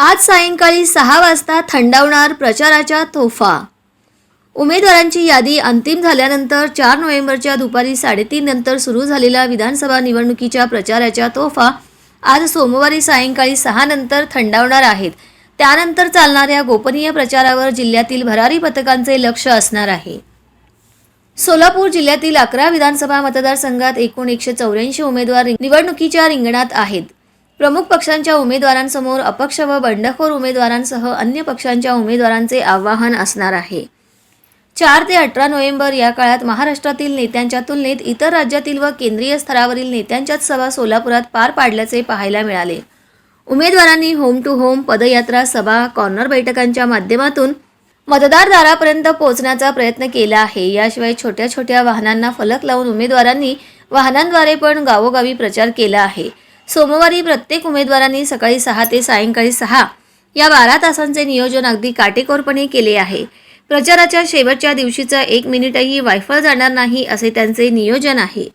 आज सायंकाळी सहा वाजता थंडावणार प्रचाराच्या तोफा. उमेदवारांची यादी अंतिम झाल्यानंतर चार नोव्हेंबरच्या दुपारी साडेतीन नंतर सुरू झालेल्या विधानसभा निवडणुकीच्या प्रचाराच्या तोफा आज सोमवारी सायंकाळी सहा नंतर थंडावणार आहेत. त्यानंतर चालणाऱ्या गोपनीय प्रचारावर जिल्ह्यातील भरारी पथकांचे लक्ष असणार आहे. सोलापूर जिल्ह्यातील अकरा विधानसभा मतदारसंघात एकूण एकशे चौऱ्याऐंशी उमेदवार निवडणुकीच्या रिंगणात आहेत. प्रमुख पक्षांच्या उमेदवारांसमोर अपक्ष व बंडखोर उमेदवारांसह अन्य पक्षांच्या उमेदवारांचे आव्हान असणार आहे. चार ते अठरा नोव्हेंबर या काळात महाराष्ट्रातील नेत्यांच्या तुलनेत इतर राज्यातील व केंद्रीय स्तरावरील नेत्यांच्याच सभा सोलापुरात पार पाडल्याचे पाहायला मिळाले. उमेदवारांनी होम टू होम पदयात्रा सभा कॉर्नर बैठकांच्या माध्यमातून मतदारदारापर्यंत पोहोचण्याचा प्रयत्न केला आहे. याशिवाय छोट्या छोट्या वाहनांना फलक लावून उमेदवारांनी वाहनांद्वारे पण गावोगावी प्रचार केला आहे. सोमवारी प्रत्येक उमेदवारांनी सकाळी सहा ते सायंकाळी सहा या बारा तासांचे नियोजन अगदी काटेकोरपणे केले आहे. प्रचाराच्या शेवटच्या दिवशीचा एक मिनिटही वायफळ जाणार नाही असे त्यांचे नियोजन आहे.